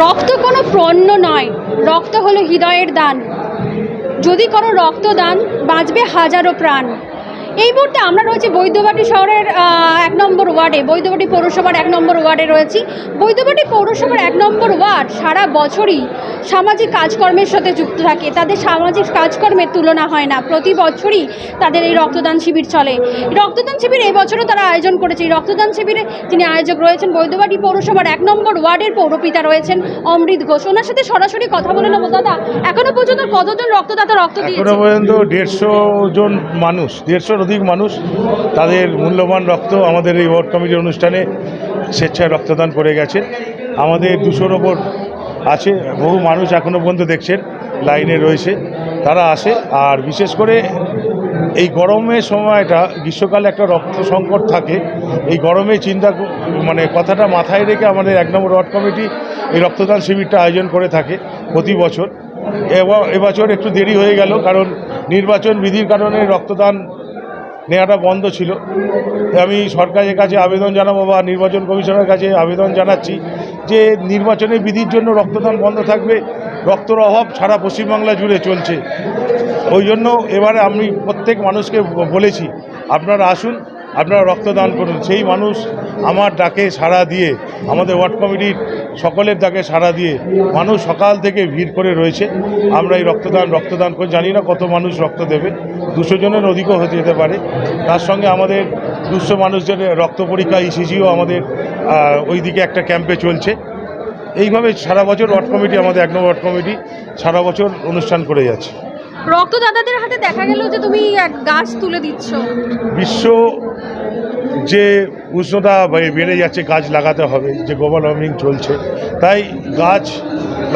রক্ত কোনো পণ্য নয়। রক্ত হলো হৃদয়ের দান। যদি কোনো রক্ত দান বাঁচবে হাজারো প্রাণ। এই মুহূর্তে আমরা রয়েছি বৈদ্যবাটি শহরের এক নম্বর ওয়ার্ডে। বৈদ্যবাটি পৌরসভার এক নম্বর ওয়ার্ডে রয়েছি। বৈদ্যবাটি পৌরসভার এক নম্বর ওয়ার্ড সারা বছরই সামাজিক কাজকর্মের সাথে যুক্ত থাকে। তাদের সামাজিক কাজকর্মের তুলনা হয় না। প্রতি বছরই তাদের এই রক্তদান শিবির চলে। রক্তদান শিবির এই বছরও তারা আয়োজন করেছে। এই রক্তদান শিবিরে যিনি আয়োজক রয়েছেন বৈদ্যবাটি পৌরসভার এক নম্বর ওয়ার্ডের পৌরপিতা রয়েছেন অমৃত ঘোষ। ওনার সাথে সরাসরি কথা বলে নেব, দাদা। এখনও পর্যন্ত কতজন রক্তদাতা রক্ত পর্যন্ত দেড়শো জন মানুষ, দেড়শোর অধিক মানুষ তাদের মূল্যবান রক্ত আমাদের এই ওয়ার্ড কমিটির অনুষ্ঠানে স্বেচ্ছায় রক্তদান করে গেছে। আমাদের দুশোর ওপর আছে, বহু মানুষ এখনও পর্যন্ত দেখছেন, লাইনে রয়েছে, তারা আসে। আর বিশেষ করে এই গরমের সময়টা, গ্রীষ্মকালে একটা রক্ত সংকট থাকে। এই গরমে চিন্তা মানে কথাটা মাথায় রেখে আমাদের এক নম্বর ওয়ার্ড কমিটি এই রক্তদান শিবিরটা আয়োজন করে থাকে প্রতি বছর। এবা- এবছর একটু দেরি হয়ে গেল, কারণ নির্বাচন বিধির কারণে রক্তদান নেওয়াটা বন্ধ ছিল। আমি সরকারের কাছে আবেদন জানাব বা নির্বাচন কমিশনের কাছে আবেদন জানাচ্ছি। যে নির্বাচনের বিধির জন্য রক্তদান বন্ধ থাকবে, রক্তর অভাব সারা পশ্চিমবাংলা জুড়ে চলছে। ওই জন্য এবারে আমি প্রত্যেক মানুষকে বলেছি, আপনারা আসুন, আপনারা রক্তদান করুন। সেই মানুষ আমার ডাকে সাড়া দিয়ে আমাদের ওয়ার্ড কমিটির সকলের তাকে সাড়া দিয়ে মানুষ সকাল থেকে ভিড় করে রয়েছে। আমরা এই রক্তদান রক্তদান করে জানি না কত মানুষ রক্ত দেবে। দুশো জনের অধিকও হতে যেতে পারে। তার সঙ্গে আমাদের দুশো মানুষদের রক্ত পরীক্ষা ইসিজিও আমাদের ওইদিকে একটা ক্যাম্পে চলছে। এইভাবে সারা বছর ওয়ার্ড কমিটি আমাদের এক নম্বর ওয়ার্ড কমিটি সারা বছর অনুষ্ঠান করে যাচ্ছে। রক্তদাতাদের হাতে দেখা গেল যে তুমি এক গাছ তুলে দিচ্ছ। বিশ্ব যে উষ্ণতা বেড়ে যাচ্ছে, গাছ লাগাতে হবে, যে গ্লোবাল ওয়ার্মিং চলছে, তাই গাছ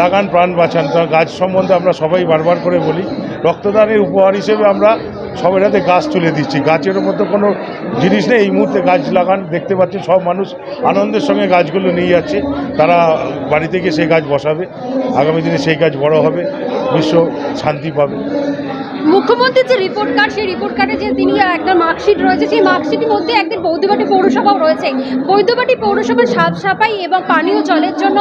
লাগান, প্রাণ বাঁচান। গাছ সম্বন্ধে আমরা সবাই বারবার করে বলি, রক্তদানের উপহার হিসেবে আমরা সবার হাতে গাছ তুলে দিচ্ছি। গাছের উপর তো কোনো জিনিস নেই, এই মুহূর্তে গাছ লাগান, দেখতে পাচ্ছেন সব মানুষ আনন্দের সঙ্গে গাছগুলো নিয়ে যাচ্ছে, তারা বাড়িতে গিয়ে সেই গাছ বসাবে, আগামী দিনে সেই গাছ বড় হবে, বিশ্ব শান্তি পাবে। মুখ্যমন্ত্রীর যে রিপোর্ট কার্ড সেই রিপোর্ট কার্ডে যে তিনি একটা মার্কশিট রয়েছে, সেই মার্কশিটের মধ্যে একদিন বৈদ্যবাটি পৌরসভাও রয়েছে। বৈদ্যবাটি পৌরসভার সাফ সাফাই এবং পানীয় জলের জন্য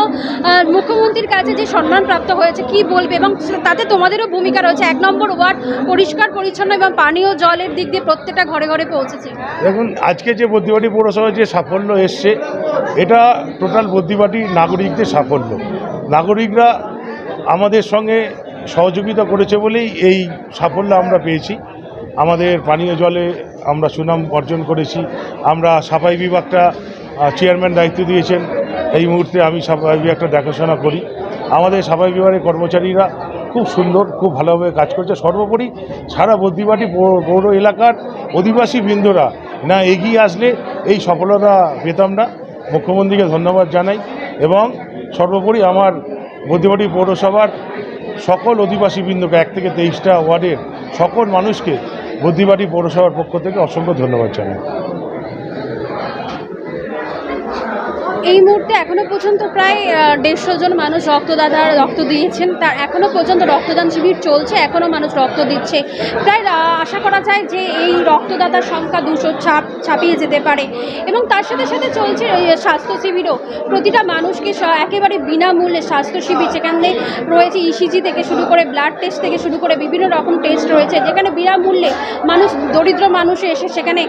মুখ্যমন্ত্রীর কাছে যে সম্মান প্রাপ্ত হয়েছে, কি বলবে? এবং তাতে তোমাদেরও ভূমিকা রয়েছে। এক নম্বর ওয়ার্ড, পরিষ্কার, পরিচ্ছন্ন এবং পানীয় জলের দিক দিয়ে প্রত্যেকটা ঘরে ঘরে পৌঁছেছে। দেখুন, আজকে যে বদ্যিবাটি পৌরসভার যে সাফল্য এসছে, এটা টোটাল বদ্যিবাটি নাগরিকদের সাফল্য। নাগরিকরা আমাদের সঙ্গে সহযোগিতা করেছে বলেই এই সাফল্য আমরা পেয়েছি। আমাদের পানীয় জলে আমরা সুনাম অর্জন করেছি। আমরা সাফাই বিভাগটা চেয়ারম্যান দায়িত্ব দিয়েছেন। এই মুহূর্তে আমি সাফাই বিভাগটা দেখাশোনা করি। আমাদের সাফাই বিভাগের কর্মচারীরা খুব সুন্দর, খুব ভালোভাবে কাজ করছে। সর্বোপরি সারা বদ্রিবাটি পৌর- এলাকার অধিবাসী বৃন্দরা না এগিয়ে আসলে এই সফলতা পেতাম না। মুখ্যমন্ত্রীকে ধন্যবাদ জানাই এবং সর্বোপরি আমার বদ্যিবাটি পৌরসভার সকল অধিবাসী বৃন্দকে এক থেকে তেইশটা ওয়ার্ডের সকল মানুষকে বুদ্ধিবাড়ি পৌরসভার পক্ষ থেকে অসংখ্য ধন্যবাদ জানাই। এই মুহূর্তে এখনও পর্যন্ত প্রায় দেড়শো জন মানুষ রক্তদাতা রক্ত দিয়েছেন। তার এখনও পর্যন্ত রক্তদান শিবির চলছে, এখনও মানুষ রক্ত দিচ্ছে। প্রায় আশা করা যায় যে এই রক্তদাতার সংখ্যা দুশো ছাপ, ছাপিয়ে যেতে পারে। এবং তার সাথে সাথে চলছে স্বাস্থ্য শিবিরও। প্রতিটা মানুষকে একেবারে বিনামূল্যে স্বাস্থ্য শিবির, যেখানে রয়েছে ইসিজি থেকে শুরু করে ব্লাড টেস্ট থেকে শুরু করে বিভিন্ন রকম টেস্ট রয়েছে, যেখানে বিনামূল্যে মানুষ, দরিদ্র মানুষ এসে সেখানে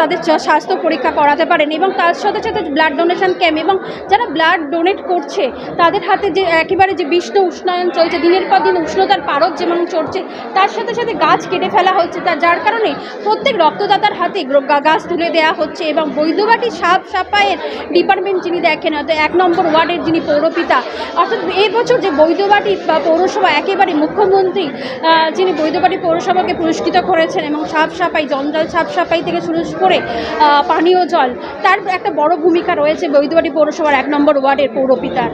তাদের স্বাস্থ্য পরীক্ষা করাতে পারেন। এবং তার সাথে সাথে ব্লাড ডোনেশন ক্যাম্প এবং যারা ব্লাড ডোনেট করছে, তাদের হাতে যে একেবারে যে বিষ্ণ উষ্ণায়ন চলছে, দিনের পর দিন উষ্ণতার পারক যেমন চড়ছে, তার সাথে সাথে গাছ কেটে ফেলা হচ্ছে তার যার কারণে প্রত্যেক রক্তদাতার হাতে গাছ তুলে দেওয়া হচ্ছে এবং বৈধবাটি সাপ সাপায়ের ডিপার্টমেন্ট যিনি দেখেন, হয়তো এক নম্বর ওয়ার্ডের যিনি পৌরপিতা, অর্থাৎ এই বছর যে বৈধবাটি পৌরসভা একেবারে মুখ্যমন্ত্রী যিনি বৈধবাটি পৌরসভাকে পুরস্কৃত করেছেন এবং সাপ সাপাই, জঞ্জাল সাপ সাপাই থেকে শুরু করে পানীয় জল, তার একটা বড় ভূমিকা রয়েছে বৈদ্যবাটি পৌরসভার এক নম্বর ওয়ার্ডের পৌরপিতার